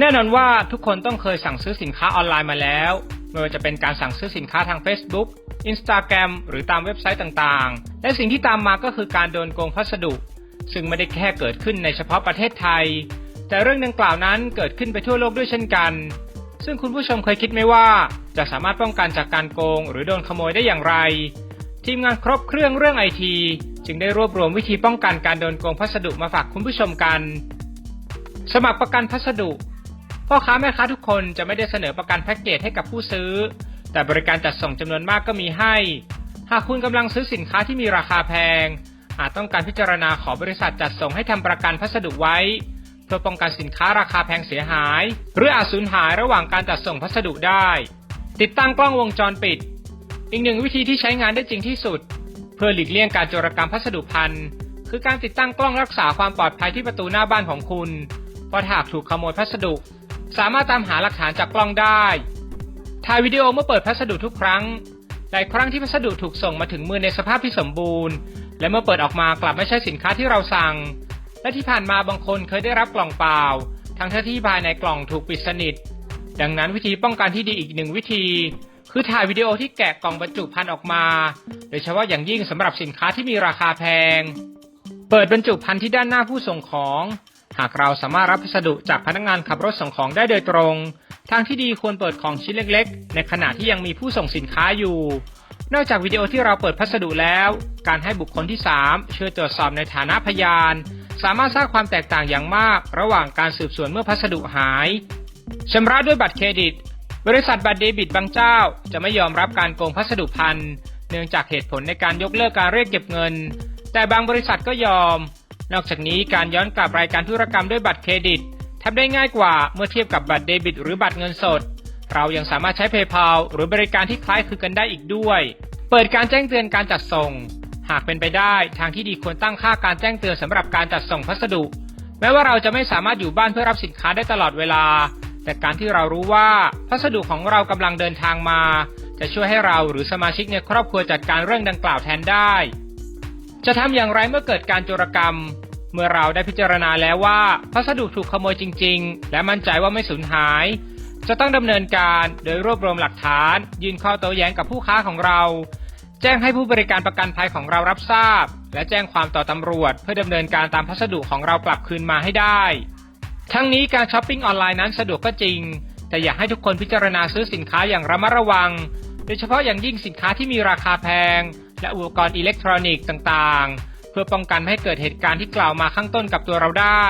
แนอนว่าทุกคนต้องเคยสั่งซื้อสินค้าออนไลน์มาแล้วไม่ว่าจะเป็นการสั่งซื้อสินค้าทาง Facebook Instagram หรือตามเว็บไซต์ต่างๆ และสิ่งที่ตามมาก็คือการโดนโกงพัสดุ ซึ่งไม่ได้แค่เกิดขึ้นในเฉพาะประเทศไทย แต่เรื่องดังกล่าวนั้นเกิดขึ้นไปทั่วโลกด้วยเช่นกัน ซึ่งคุณผู้ชมเคยคิดไหมว่า จะสามารถป้องกันจากการโกง หรือโดนขโมยได้อย่างไร ทีมงานครบเครื่องเรื่องไอทีจึงได้รวบรวมวิธีป้องกันการโดนโกงพัสดุมาฝากคุณผู้ชมกัน สมัครประกันพัสดุ พ่อค้าแม่ค้าทุกคนจะไม่ได้เสนอประกันแพ็กเกจให้กับผู้ซื้อ แต่บริการจัดส่งจำนวนมากก็มีให้ หากคุณกำลังซื้อสินค้าที่มีราคาแพง อาจต้องการพิจารณาขอบริษัทจัดส่งให้ทำประกันพัสดุไว้ เพื่อป้องกันสินค้าราคาแพงเสียหาย หรืออาจสูญหายระหว่างการจัดส่งพัสดุได้ ติดตั้งกล้องวงจรปิด อีกหนึ่งวิธีที่ใช้งานได้จริงที่สุด เพื่อหลีกเลี่ยงการโจรกรรมพัสดุพันคือการติดตั้งกล้องรักษาความปลอดภัยที่ประตูหน้าบ้านของคุณเพราะถ้าหากถูกขโมยพัสดุ สามารถตามหาหลักฐานจากกล้องได้ถ่ายวิดีโอเมื่อเปิดพัสดุทุกครั้ง หลายครั้งที่พัสดุถูกส่งมาถึงมือในสภาพที่สมบูรณ์ และเมื่อเปิดออกมากลับไม่ใช่สินค้าที่เราสั่ง และที่ผ่านมาบางคนเคยได้รับกล่องเปล่า ทั้งที่ภายในกล่องถูกปิดสนิท ดังนั้นวิธีป้องกันที่ดีอีกหนึ่งวิธี คือถ่ายวิดีโอที่แกะกล่องบรรจุภัณฑ์ออกมา โดยเฉพาะอย่างยิ่งสำหรับสินค้าที่มีราคาแพง เปิดบรรจุภัณฑ์ที่ด้านหน้าผู้ส่งของ หากเราสามารถรับพัสดุจากพนักงานขับรถส่งของได้โดยตรง ทางที่ดีควรเปิดของชิ้นเล็กๆ ในขณะที่ยังมีผู้ส่งสินค้าอยู่ นอกจากวิดีโอที่เราเปิดพัสดุแล้ว การให้บุคคลที่ 3 ช่วยตรวจสอบในฐานะพยาน สามารถสร้างความแตกต่างอย่างมาก ระหว่างการสืบสวนเมื่อพัสดุหายชำระด้วยบัตรเครดิต บริษัทบัตรเดบิตบางเจ้า จะไม่ยอมรับการโกงพัสดุพันเนื่องจากเหตุผลในการยกเลิกการเรียกเก็บเงิน แต่บางบริษัทก็ยอม นอกจากนี้การย้อนกลับรายการธุรกรรมด้วยบัตรเครดิตทำได้ง่ายกว่าเมื่อเทียบกับบัตรเดบิต หรือบัตรเงินสด เรายังสามารถใช้ PayPal หรือบริการที่คล้ายคลึงกันได้อีกด้วย เปิดการแจ้งเตือนการจัดส่ง หากเป็นไปได้ทางที่ดีควรตั้งค่าการแจ้งเตือนสำหรับการจัดส่งพัสดุ แม้ว่าเราจะไม่สามารถอยู่บ้านเพื่อรับสินค้าได้ตลอดเวลา แต่การที่เรารู้ว่าพัสดุของเรากำลังเดินทางมา จะช่วยให้เราหรือสมาชิกในครอบครัวจัดการเรื่องดังกล่าวแทนได้ จะทำอย่างไรเมื่อเกิดการโจรกรรม เมื่อเราได้พิจารณาแล้วว่าพัสดุถูกขโมยจริง ๆ และมั่นใจว่าไม่สูญหาย จะต้องดำเนินการโดยรวบรวมหลักฐาน ยื่นข้อโต้แย้งกับผู้ค้าของเรา แจ้งให้ผู้บริการประกันภัยของเรารับทราบ และแจ้งความต่อตำรวจ เพื่อดำเนินการตามพัสดุของเรากลับคืนมาให้ได้ ทั้งนี้การช้อปปิ้งออนไลน์นั้นสะดวกก็จริง แต่อยากให้ทุกคนพิจารณาซื้อสินค้าอย่างระมัดระวัง โดยเฉพาะอย่างยิ่งสินค้าที่มีราคาแพง และอุปกรณ์อิเล็กทรอนิกส์ต่างๆ เพื่อป้องกันไม่ให้เกิดเหตุการณ์ที่กล่าวมาข้างต้นกับตัวเราได้